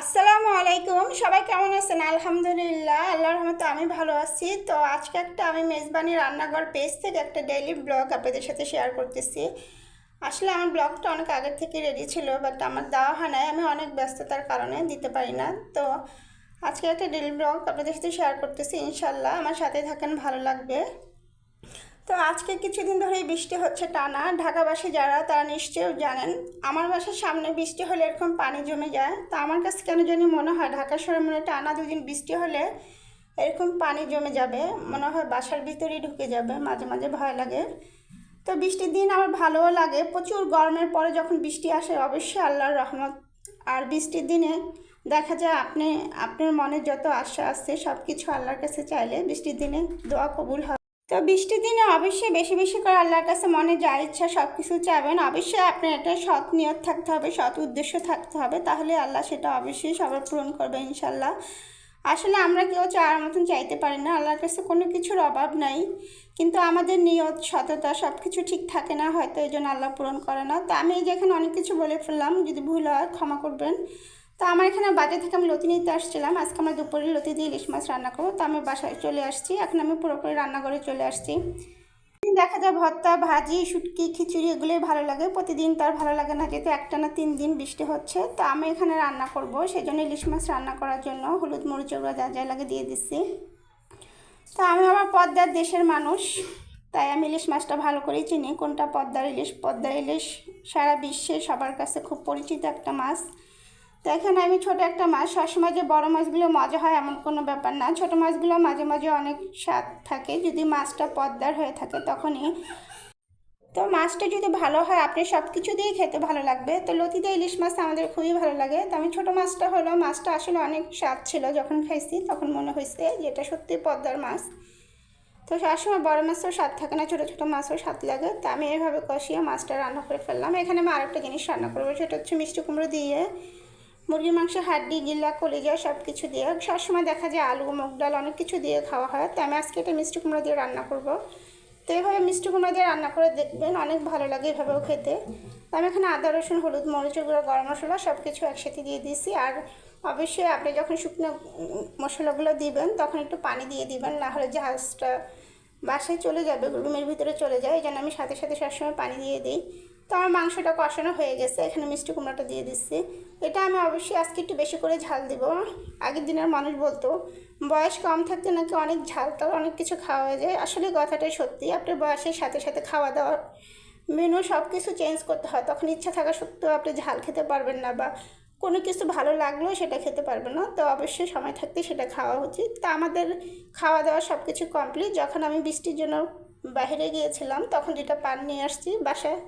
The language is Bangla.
আসসালামু আলাইকুম, সবাই কেমন আছেন? আলহামদুলিল্লাহ, আল্লাহর রহমতে আমি ভালো আছি। তো আজকে একটা আমি মেজবানি রান্নাঘর পেজ থেকে একটা ডেইলি ব্লগ আপনাদের সাথে শেয়ার করতেছি। আসলে আমার ব্লগটা অনেক আগের থেকে রেডি ছিল বাট আমার দেওয়া হয় নাই। আমি অনেক ব্যস্ততার কারণে দিতে পারি না। তো আজকে একটা ডেইলি ব্লগ আপনাদের সাথে শেয়ার করতেছি ইনশাল্লাহ আমার সাথে থাকেন, ভালো লাগবে। তো আজকে কিছুদিন ধরেই বৃষ্টি হচ্ছে টানা। ঢাকাবাসী যারা, তারা নিশ্চয়ই জানেন, আমার বাসার সামনে বৃষ্টি হলে এরকম পানি জমে যায়। তো আমার কাছে কেন জানি মনে হয়, ঢাকা শহরে মনে টানা দুদিন বৃষ্টি হলে এরকম পানি জমে যাবে। মনে হয় বাসার ভিতরেই ঢুকে যাবে, মাঝে মাঝে ভয় লাগে। তো বৃষ্টির দিন আমার ভালোও লাগে। প্রচুর গরমের পরে যখন বৃষ্টি আসে, অবশ্যই আল্লাহর রহমত। আর বৃষ্টির দিনে দেখা যায় আপনি, আপনার মনে যত আশা আছে সব কিছু আল্লাহর কাছে চাইলে বৃষ্টির দিনে দোয়া কবুল হয়। তো বৃষ্টির দিনে অবশ্যই বেশি বেশি করে আল্লাহর কাছে মনে যা ইচ্ছা সব কিছু চাইবেন অবশ্যই আপনার একটা সৎ নিয়ত থাকতে হবে, সৎ উদ্দেশ্য থাকতে হবে, তাহলে আল্লাহ সেটা অবশ্যই সবার পূরণ করবে ইনশাল্লাহ আসলে আমরা কেউ চাওয়ার মতন চাইতে পারি না, আল্লাহর কাছে কোনো কিছুর অভাব নাই। কিন্তু আমাদের নিয়ত, সততা সব কিছু ঠিক থাকে না, হয়তো এই জন্য আল্লাহ পূরণ করে না। তো আমি যেখানে অনেক কিছু বলে ফেললাম, যদি ভুল হয় ক্ষমা করবেন। তো আমার এখানে বাজার থেকে আমি লতি নিতে আসছিলাম। আজকে আমরা দুপুরে লতি দিয়ে ইলিশ মাছ রান্না করব। তো আমি বাসায় চলে আসছি। এখন আমি পুরোপুরি রান্নাঘরে চলে আসছি। দেখা যায় ভর্তা, ভাজি, শুটকি, খিচুড়ি এগুলোই ভালো লাগে। প্রতিদিন তার ভালো লাগে না, যেহেতু একটা না তিন দিন বৃষ্টি হচ্ছে। তো আমি এখানে রান্না করব। সেই জন্য ইলিশ মাছ রান্না করার জন্য হলুদ, মরিচ ওগুলো যা যা লাগে দিয়ে দিচ্ছি। তো আমি আমার পদ্মার দেশের মানুষ। তাই আমি ইলিশ মাছটা ভালো করেই চিনি। কোনটা পদ্মার ইলিশ? পদ্মার ইলিশ সারা বিশ্বে সবার কাছে খুব পরিচিত একটা মাছ। তো এখানে আমি ছোট একটা মাছ, সবসময় যে বড় মাছগুলো মজা হয় এমন কোনো ব্যাপার না। ছোট মাছগুলো মাঝে মাঝে অনেক স্বাদ থাকে। যদি মাছটা পদ্মার হয়ে থাকে তখনই। তো মাছটা যদি ভালো হয়, আপনি সব কিছু দিয়েই খেতে ভালো লাগবে। তো লতিতে ইলিশ মাছ আমাদের খুবই ভালো লাগে। তো আমি ছোটো মাছটা হলো, মাছটা আসলে অনেক স্বাদ ছিল যখন খাইছি, তখন মনে হয়েছে যে এটা সত্যি পদ্মার মাছ। তো সবসময় বড় মাছও স্বাদ থাকে না, ছোটো ছোটো মাছও স্বাদ লাগে। তো আমি এভাবে কষিয়ে মাছটা রান্না করে ফেললাম। এখানে আমি আরেকটা জিনিস রান্না করব, সেটা হচ্ছে মিষ্টি কুমড়ো দিয়ে মুরগির মাংস, হাড্ডি, গিল্লা, কলিজা সব কিছু দিয়ে। সবসময় দেখা যায় আলু, মুগ ডাল অনেক কিছু দিয়ে খাওয়া হয়। তো আমি আজকে এটা মিষ্টি কুমড়ো দিয়ে রান্না করব। তো এইভাবে মিষ্টি কুমড়ো দিয়ে রান্না করে দেখবেন অনেক ভালো লাগে এভাবেও খেতে। তো আমি এখানে আদা, রসুন, হলুদ, মরিচের গুঁড়ো, গরম মশলা সব কিছু একসাথে দিয়ে দিয়েছি। আর অবশ্যই আপনি যখন শুকনো মশলাগুলো দিবেন, তখন একটু পানি দিয়ে দিবেন, না হলে জাহাজটা বাসায় চলে যাবে, রুমের ভিতরে চলে যায়। এই জন্য আমি সাথে সাথে সবসময় পানি দিয়ে দিই। তো আমার মাংসটা কষানো হয়ে গেছে, এখানে মিষ্টি কুমড়াটা দিয়ে দিচ্ছি। এটা আমি অবশ্যই আজকে একটু বেশি করে ঝাল দিব। আগের দিনের মানুষ বলতো, বয়স কম থাকতে নাকি অনেক ঝাল তো অনেক কিছু খাওয়া হয়ে যায়। আসলে কথাটাই সত্যি, আপনার বয়সের সাথে সাথে খাওয়া দাওয়ার মেনু সব কিছু চেঞ্জ করতে হয়। তখন ইচ্ছা থাকা সত্ত্বেও আপনি ঝাল খেতে পারবেন না বা কোনো কিছু ভালো লাগলেও সেটা খেতে পারবে না। তো অবশ্যই সময় থাকতে সেটা খাওয়া উচিত। তা আমাদের খাওয়া দাওয়া সব কিছু কমপ্লিট যখন আমি বৃষ্টির জন্য বাইরে গিয়েছিলাম, তখন যেটা পান নিয়ে আসছি বাসায়।